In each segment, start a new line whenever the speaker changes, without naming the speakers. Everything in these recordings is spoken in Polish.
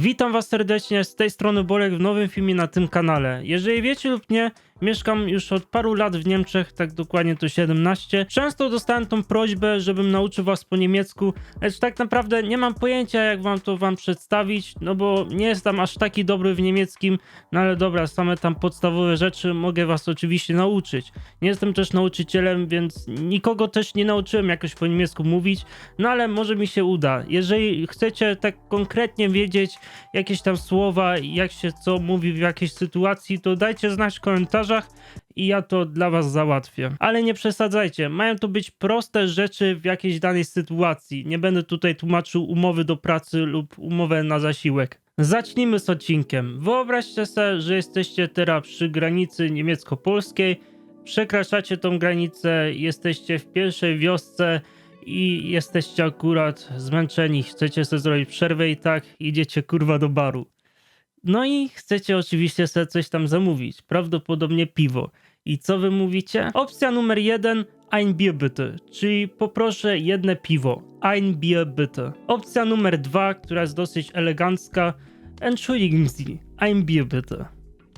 Witam was serdecznie, z tej strony Bolek w nowym filmie na tym kanale. Jeżeli wiecie lub nie, mieszkam już od paru lat w Niemczech, tak dokładnie to 17. Często dostałem tą prośbę, żebym nauczył was po niemiecku, lecz tak naprawdę nie mam pojęcia jak wam to wam przedstawić, no bo nie jestem aż taki dobry w niemieckim, no ale dobra, same tam podstawowe rzeczy mogę was oczywiście nauczyć. Nie jestem też nauczycielem, więc nikogo też nie nauczyłem jakoś po niemiecku mówić, no ale może mi się uda. Jeżeli chcecie tak konkretnie wiedzieć jakieś tam słowa, jak się co mówi w jakiejś sytuacji, to dajcie znać w komentarzach i ja to dla was załatwię. Ale nie przesadzajcie, mają to być proste rzeczy w jakiejś danej sytuacji. Nie będę tutaj tłumaczył umowy do pracy lub umowę na zasiłek. Zacznijmy z odcinkiem. Wyobraźcie sobie, że jesteście teraz przy granicy niemiecko-polskiej, przekraczacie tą granicę, jesteście w pierwszej wiosce i jesteście akurat zmęczeni, chcecie sobie zrobić przerwę i tak idziecie kurwa do baru. No i chcecie oczywiście sobie coś tam zamówić, prawdopodobnie piwo. I co wy mówicie? Opcja numer jeden, ein Bier bitte, czyli poproszę jedne piwo, ein Bier bitte. Opcja numer dwa, która jest dosyć elegancka, entschuldigen Sie, ein Bier bitte,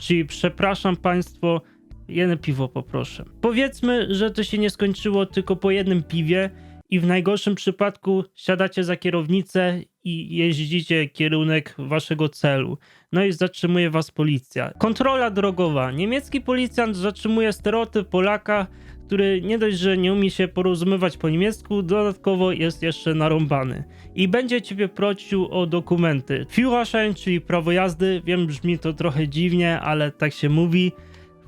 czyli przepraszam państwo, jedno piwo poproszę. Powiedzmy, że to się nie skończyło tylko po jednym piwie i w najgorszym przypadku siadacie za kierownicę i jeździcie kierunek waszego celu. No i zatrzymuje was policja. Kontrola drogowa. Niemiecki policjant zatrzymuje stereotyp Polaka, który nie dość, że nie umie się porozumiewać po niemiecku, dodatkowo jest jeszcze narąbany. I będzie ciebie prosił o dokumenty. Führerschein, czyli prawo jazdy. Wiem, brzmi to trochę dziwnie, ale tak się mówi.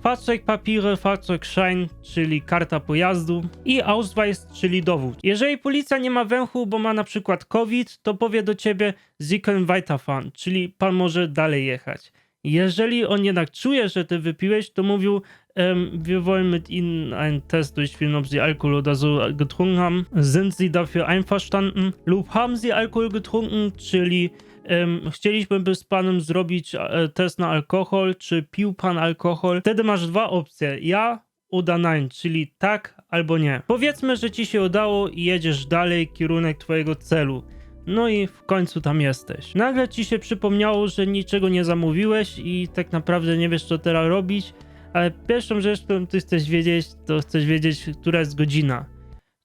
Fahrzeugpapiere, Fahrzeugschein, czyli karta pojazdu i Ausweis, czyli dowód. Jeżeli policja nie ma węchu, bo ma na przykład COVID, to powie do ciebie Sie können weiterfahren, czyli pan może dalej jechać. Jeżeli on jednak czuje, że ty wypiłeś, to mówił ähm, wir wollen mit Ihnen einen Test durchführen, ob Sie Alkohol oder so getrunken haben. Sind Sie dafür einverstanden? Lub haben Sie Alkohol getrunken? Czyli em, chcieliśmy by z panem zrobić e, test na alkohol, czy pił pan alkohol? Wtedy masz dwa opcje. Ja uda nein, czyli tak albo nie. Powiedzmy, że ci się udało i jedziesz dalej kierunek twojego celu. No i w końcu tam jesteś. Nagle ci się przypomniało, że niczego nie zamówiłeś i tak naprawdę nie wiesz co teraz robić, ale pierwszą rzecz, którą ty chcesz wiedzieć, to chcesz wiedzieć, która jest godzina.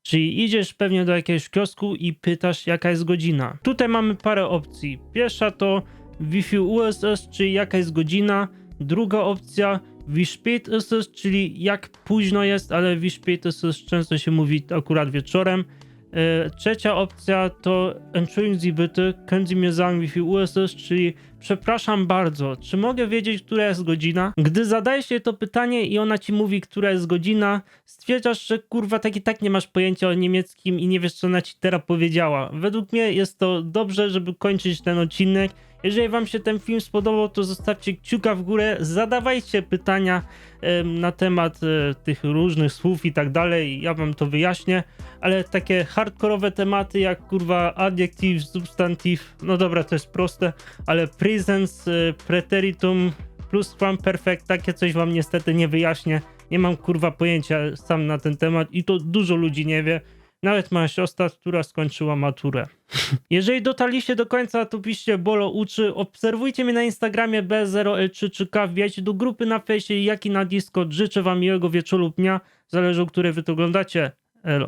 Czyli idziesz pewnie do jakiegoś kiosku i pytasz, jaka jest godzina. Tutaj mamy parę opcji. Pierwsza to ist es, czyli jaka jest godzina. Druga opcja wie spät ist es, czyli jak późno jest, ale wie spät ist es często się mówi akurat wieczorem. E, Trzecia opcja to Entschuldigen Sie bitte, können Sie mir sagen, wie viel Uhr ist es? Czyli przepraszam bardzo, czy mogę wiedzieć, która jest godzina? Gdy zadajesz jej to pytanie i ona ci mówi, która jest godzina, stwierdzasz, że kurwa tak i tak nie masz pojęcia o niemieckim i nie wiesz, co ona ci teraz powiedziała. Według mnie jest to dobrze, żeby kończyć ten odcinek. Jeżeli wam się ten film spodobał, to zostawcie kciuka w górę, zadawajcie pytania na temat e, tych różnych słów i tak dalej, ja wam to wyjaśnię, ale takie hardkorowe tematy jak kurwa adjective, substantive, no dobra, to jest proste, ale e, preteritum, plus perfect, takie coś wam niestety nie wyjaśnię, nie mam kurwa pojęcia sam na ten temat i to dużo ludzi nie wie, nawet moja siostra, która skończyła maturę. Jeżeli dotarliście do końca, to piszcie Bolo uczy. Obserwujcie mnie na Instagramie B0L3 wbijajcie do grupy na fejsie, jak i na Discord. Życzę wam miłego wieczoru lub dnia, zależy o której wy to oglądacie. Elo.